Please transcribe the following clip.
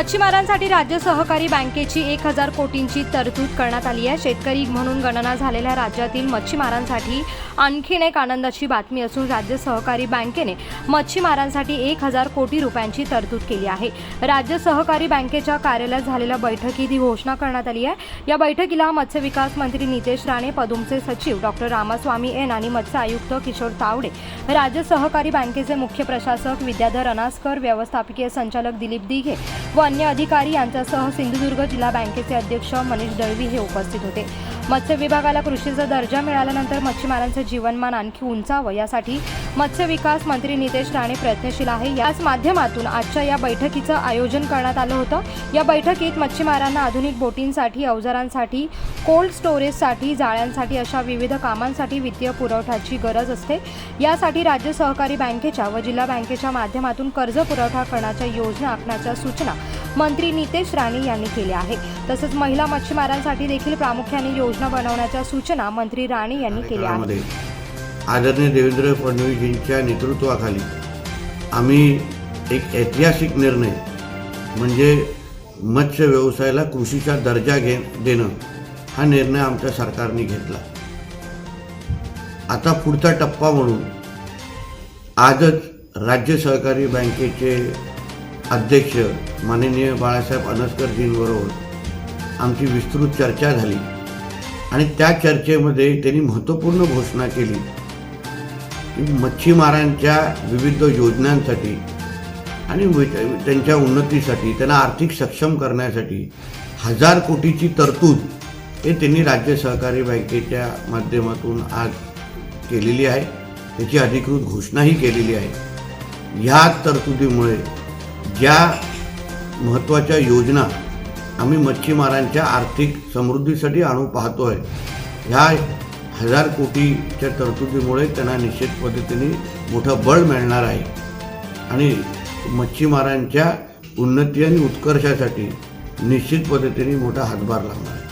मच्छीमारांसाठी राज्य सहकारी बँकेची एक हजार कोटींची तरतूद करण्यात आली आहे. शेतकरी म्हणून गणना झालेल्या राज्यातील मच्छीमारांसाठी आणखीन एक आनंदाची बातमी असून राज्य सहकारी बँकेने मच्छीमारांसाठी एक हजार कोटी रुपयांची तरतूद केली आहे. राज्य सहकारी बँकेच्या कार्यालयात झालेल्या बैठकीत ही घोषणा करण्यात आली आहे. या बैठकीला मत्स्य विकास मंत्री नितेश राणे पदुमचे सचिव डॉक्टर रामास्वामी एन आणि मत्स्य आयुक्त किशोर तावडे राज्य सहकारी बँकेचे मुख्य प्रशासक विद्याधर अनास्कर व्यवस्थापकीय संचालक दिलीप दिघे व अन्य अधिकारी यांच्यासह सिंधुदुर्ग जिल्हा बँकेचे अध्यक्ष मनीष दळवी हे उपस्थित होते. मत्स्य विभागाला कृषीचा दर्जा मिळाल्यानंतर मच्छीमारांचं जीवनमान आणखी उंचावं. यासाठी मत्स्य विकास मंत्री नितेश राणे प्रयत्नशील आहे. याच माध्यमातून आजच्या या बैठकीचं आयोजन करण्यात आलं होतं. या बैठकीत मच्छीमारांना आधुनिक बोटींसाठी अवजारांसाठी कोल्ड स्टोरेजसाठी जाळ्यांसाठी अशा विविध कामांसाठी वित्तीय पुरवठ्याची गरज असते. यासाठी राज्य सहकारी बँकेच्या व जिल्हा बँकेच्या माध्यमातून कर्ज पुरवठा करण्याच्या योजना आखण्याच्या सूचना मंत्री नितेश राणे यांनी केल्या आहे तसंच महिला मच्छीमारांसाठी देखील प्रामुख्याने योजना बनवण्याच्या सूचना मंत्री राणे यांनी केल्या आहेत. आदरणीय देवेंद्र फडणवीसजींच्या नेतृत्वाखाली आम्ही एक ऐतिहासिक निर्णय म्हणजे मत्स्य व्यवसायाला कृषीचा दर्जा घे देणं हा निर्णय आमच्या सरकारने घेतला. आता पुढचा टप्पा म्हणून आजच राज्य सहकारी बँकेचे अध्यक्ष माननीय बाळासाहेब अनसकरजींबरोबर आमची विस्तृत चर्चा झाली. आणि त्या चर्चेमध्ये त्यांनी महत्त्वपूर्ण घोषणा केली की मच्छीमारांच्या विविध योजनांसाठी आणि वि- त्यांच्या उन्नतीसाठी त्यांना आर्थिक सक्षम करण्यासाठी हजार कोटीची तरतूद हे त्यांनी राज्य सहकारी बँकेच्या माध्यमातून आज केलेली आहे. त्याची अधिकृत घोषणाही केलेली आहे. ह्या तरतुदीमुळे ज्या महत्त्वाच्या योजना आम्ही मच्छीमारांच्या आर्थिक समृद्धीसाठी आणू पाहतोय. ह्या हजार कोटीच्या तरतुदीमुळे त्यांना निश्चित पद्धतीने मोठं बळ मिळणार आहे. आणि मच्छीमारांच्या उन्नती आणि उत्कर्षासाठी निश्चित पद्धतीने मोठा हातभार लागणार आहे.